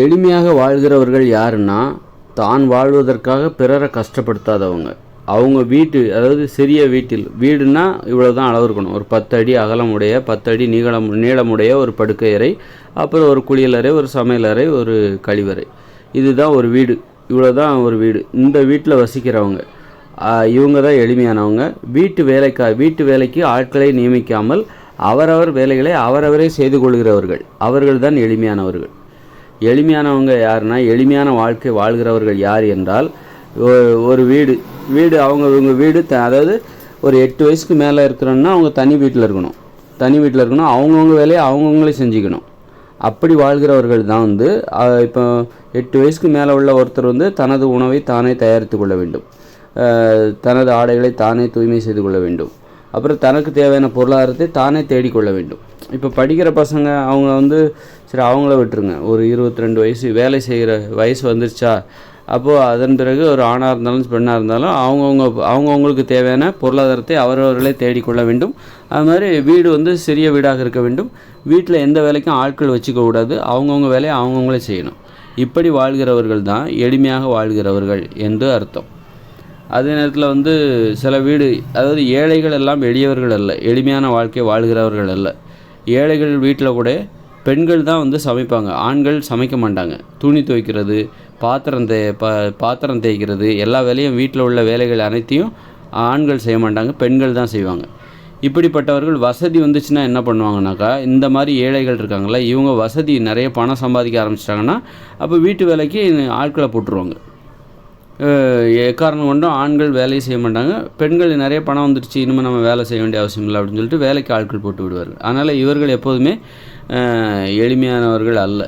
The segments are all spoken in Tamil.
எளிமையாக வாழ்கிறவர்கள் யாருன்னா தான் வாழ்வதற்காக பிறரை கஷ்டப்படுத்தாதவங்க. அவங்க வீட்டு அதாவது சிறிய வீட்டில் வீடுனா இவ்வளோ தான் அளவு இருக்கணும். ஒரு பத்து அடி அகலமுடைய பத்து அடி நீளம் நீளமுடைய ஒரு படுக்கை அறை அப்புறம் ஒரு குளியலறை ஒரு சமையலறை ஒரு கழிவறை. இதுதான் ஒரு வீடு. இவ்வளோ தான் ஒரு வீடு. இந்த வீட்டில் வசிக்கிறவங்க இவங்க தான் எளிமையானவங்க. வீட்டு வேலைக்கா வீட்டு வேலைக்கு ஆட்களை நியமிக்காமல் அவரவர் வேலைகளை அவரவரே செய்து கொள்கிறவர்கள். அவர்கள் தான் எளிமையானவர்கள். எளிமையானவங்க யாருன்னா எளிமையான வாழ்க்கை வாழ்கிறவர்கள் யார் என்றால் ஒரு வீடு வீடு அவங்க இவங்க வீடு த அதாவது ஒரு எட்டு வயசுக்கு மேலே இருக்கிறோன்னா அவங்க தனி வீட்டில் இருக்கணும். தனி வீட்டில் இருக்கணும் அவங்கவுங்க வேலையை அவங்கவுங்களே செஞ்சுக்கணும். அப்படி வாழ்கிறவர்கள் தான் வந்து இப்போ எட்டு வயசுக்கு மேலே உள்ள ஒருத்தர் வந்து தனது உணவை தானே தயாரித்து கொள்ள வேண்டும். தனது ஆடைகளை தானே தூய்மை செய்து கொள்ள வேண்டும். அப்புறம் தனக்கு தேவையான பொருளாதாரத்தை தானே தேடிக்கொள்ள வேண்டும். இப்போ படிக்கிற பசங்க அவங்க வந்து சரி அவங்கள விட்டுருங்க. ஒரு இருபத்தி ரெண்டு வயசு வேலை செய்கிற வயசு வந்துருச்சா? அப்போது அதன் பிறகு ஒரு ஆணாக இருந்தாலும் பெண்ணாக இருந்தாலும் அவங்கவுங்க அவங்கவுங்களுக்கு தேவையான பொருளாதாரத்தை அவரவர்களே தேடிக்கொள்ள வேண்டும். அது மாதிரி வீடு வந்து சிறிய வீடாக இருக்க வேண்டும். வீட்டில் எந்த வேலைக்கும் ஆட்கள் வச்சுக்க கூடாது. அவங்கவுங்க வேலையை அவங்கவுங்களே செய்யணும். இப்படி வாழ்கிறவர்கள் தான் எளிமையாக வாழ்கிறவர்கள் என்று அர்த்தம். அதே நேரத்தில் வந்து சில வீடு அதாவது ஏழைகள் எல்லாம் எளியவர்கள் அல்ல எளிமையான வாழ்க்கை வாழ்கிறவர்கள் அல்ல. ஏழைகள் வீட்டில் கூட பெண்கள் தான் வந்து சமைப்பாங்க ஆண்கள் சமைக்க மாட்டாங்க. துணி துவைக்கிறது பாத்திரம் தே ப பாத்திரம் தேய்க்கிறது எல்லா வேலையும் வீட்டில் உள்ள வேலைகள் அனைத்தையும் ஆண்கள் செய்ய மாட்டாங்க பெண்கள் தான் செய்வாங்க. இப்படிப்பட்டவர்கள் வசதி வந்துச்சுன்னா என்ன பண்ணுவாங்கனாக்கா இந்த மாதிரி ஏழைகள் இருக்காங்களா இவங்க வசதி நிறைய பணம் சம்பாதிக்க ஆரம்பிச்சிட்டாங்கன்னா அப்போ வீட்டு வேலைக்கு ஆட்களை போட்டுருவாங்க. எக்காரணம் கொண்டும் ஆண்கள் வேலையை செய்ய மாட்டாங்க. பெண்கள் நிறைய பணம் வந்துடுச்சு இனிமேல் நம்ம வேலை செய்ய வேண்டிய அவசியம் இல்லை அப்படின்னு சொல்லிட்டு வேலைக்கு ஆட்கள் போட்டு விடுவார்கள். அதனால் இவர்கள் எப்போதுமே எளிமையானவர்கள் அல்ல.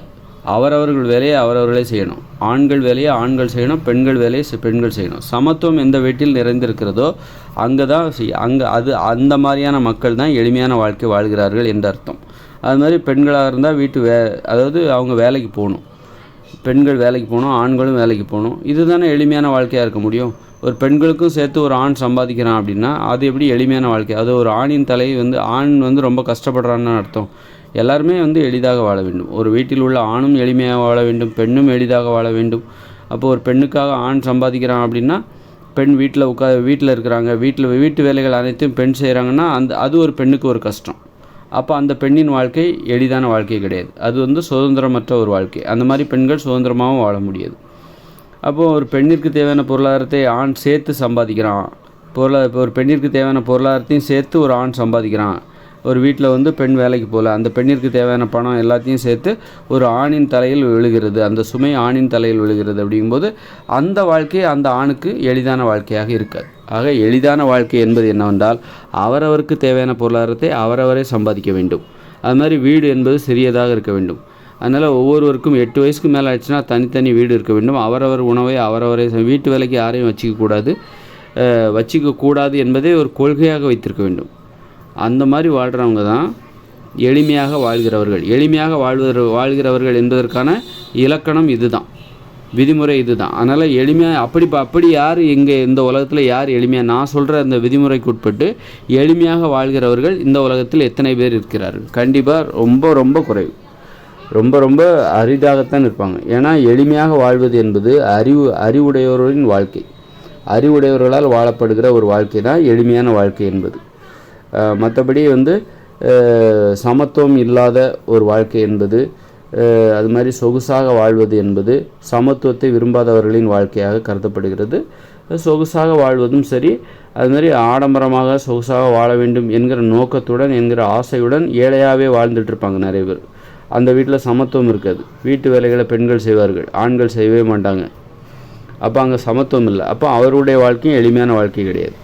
அவரவர்கள் வேலையை அவரவர்களே செய்யணும். ஆண்கள் வேலையை ஆண்கள் செய்யணும் பெண்கள் வேலையை பெண்கள் செய்யணும். சமத்துவம் எந்த வீட்டில் நிறைந்திருக்கிறதோ அங்கே தான் செய் அங்கே அது அந்த மாதிரியான மக்கள் தான் எளிமையான வாழ்க்கை வாழ்கிறார்கள் என்று அர்த்தம். அது மாதிரி பெண்களாக இருந்தால் வீட்டு வே அதாவது அவங்க வேலைக்கு போகணும். பெண்கள் வேலைக்கு போகணும் ஆண்களும் வேலைக்கு போகணும். இதுதானே எளிமையான வாழ்க்கையாக இருக்க முடியும்? ஒரு பெண்களுக்கும் சேர்த்து ஒரு ஆண் சம்பாதிக்கிறான் அப்படின்னா அது எப்படி எளிமையான வாழ்க்கை? அது ஒரு ஆணின் தலை வந்து ஆண் வந்து ரொம்ப கஷ்டப்படுறான்னு அர்த்தம். எல்லாருமே வந்து எளிதாக வாழ வேண்டும். ஒரு வீட்டில் உள்ள ஆணும் எளிமையாக வாழ வேண்டும் பெண்ணும் எளிதாக வாழ வேண்டும். அப்போ ஒரு பெண்ணுக்காக ஆண் சம்பாதிக்கிறான் அப்படின்னா பெண் வீட்டில் உட்கா வீட்டில் இருக்கிறாங்க வீட்டில் வீட்டு வேலைகள் அனைத்தையும் பெண் செய்கிறாங்கன்னா அந்த அது ஒரு பெண்ணுக்கு ஒரு கஷ்டம். அப்போ அந்த பெண்ணின் வாழ்க்கை எளிதான வாழ்க்கை கிடையாது. அது வந்து சுதந்திரமற்ற ஒரு வாழ்க்கை. அந்த மாதிரி பெண்கள் சுதந்திரமாகவும் வாழ முடியாது. அப்போது ஒரு பெண்ணிற்கு தேவையான பொருளாதாரத்தை ஆண் சேர்த்து சம்பாதிக்கிறான். பொருளா இப்போ ஒரு பெண்ணிற்கு தேவையான பொருளாதாரத்தையும் சேர்த்து ஒரு ஆண் சம்பாதிக்கிறான். ஒரு வீட்டில் வந்து பெண் வேலைக்கு போகல. அந்த பெண்ணிற்கு தேவையான பணம் எல்லாத்தையும் சேர்த்து ஒரு ஆணின் தலையில் விழுகிறது. அந்த சுமை ஆணின் தலையில் விழுகிறது அப்படிங்கும்போது அந்த வாழ்க்கை அந்த ஆணுக்கு எளிதான வாழ்க்கையாக இருக்காது ஆக எளிதான வாழ்க்கை என்பது என்னவென்றால் அவரவருக்கு தேவையான பொருளாதாரத்தை அவரவரே சம்பாதிக்க வேண்டும். அது மாதிரி வீடு என்பது சிறியதாக இருக்க வேண்டும். அதனால் ஒவ்வொருவருக்கும் எட்டு வயசுக்கு மேலே ஆச்சுன்னா தனித்தனி வீடு இருக்க வேண்டும். அவரவர் உணவை அவரவரே வீட்டு வேலைக்கு யாரையும் வச்சிக்க கூடாது அஹ், என்பதை ஒரு கொள்கையாக வைத்திருக்க வேண்டும். அந்த மாதிரி வாழ்கிறவங்க தான் எளிமையாக வாழ்கிறவர்கள். எளிமையாக வாழ்வது வாழ்கிறவர்கள் என்பதற்கான இலக்கணம் இதுதான். விதிமுறை இதுதான். அதனால் எளிமையாக அப்படி அப்படி யார் இங்கே இந்த உலகத்தில் யார் எளிமையாக நான் சொல்கிற அந்த விதிமுறைக்கு உட்பட்டு எளிமையாக வாழ்கிறவர்கள் இந்த உலகத்தில் எத்தனை பேர் இருக்கிறார்கள்? கண்டிப்பாக ரொம்ப ரொம்ப குறைவு. ரொம்ப ரொம்ப அரிதாகத்தான் இருப்பாங்க. ஏன்னா எளிமையாக வாழ்வது என்பது அறிவு அறிவுடையவர்களின் வாழ்க்கை. அறிவுடையவர்களால் வாழப்படுகிற ஒரு வாழ்க்கை தான் எளிமையான வாழ்க்கை என்பது. மற்றபடி வந்து சமத்துவம் இல்லாத ஒரு வாழ்க்கை என்பது அது மாதிரி சொகுசாக வாழ்வது என்பது சமத்துவத்தை விரும்பாதவர்களின் வாழ்க்கையாக கருதப்படுகிறது. சொகுசாக வாழ்வதும் சரி அது மாதிரி ஆடம்பரமாக சொகுசாக வாழ வேண்டும் என்கிற நோக்கத்துடன் என்கிற ஆசையுடன் ஏழையாகவே வாழ்ந்துட்டு இருப்பாங்க நிறைய பேர். அந்த வீட்டில் சமத்துவம் இருக்காது. வீட்டு வேலைகளை பெண்கள் செய்வார்கள் ஆண்கள் செய்யவே மாட்டாங்க. அப்போ அங்கே சமத்துவம் இல்லை. அப்போ அவருடைய வாழ்க்கையும் எளிமையான வாழ்க்கை கிடையாது.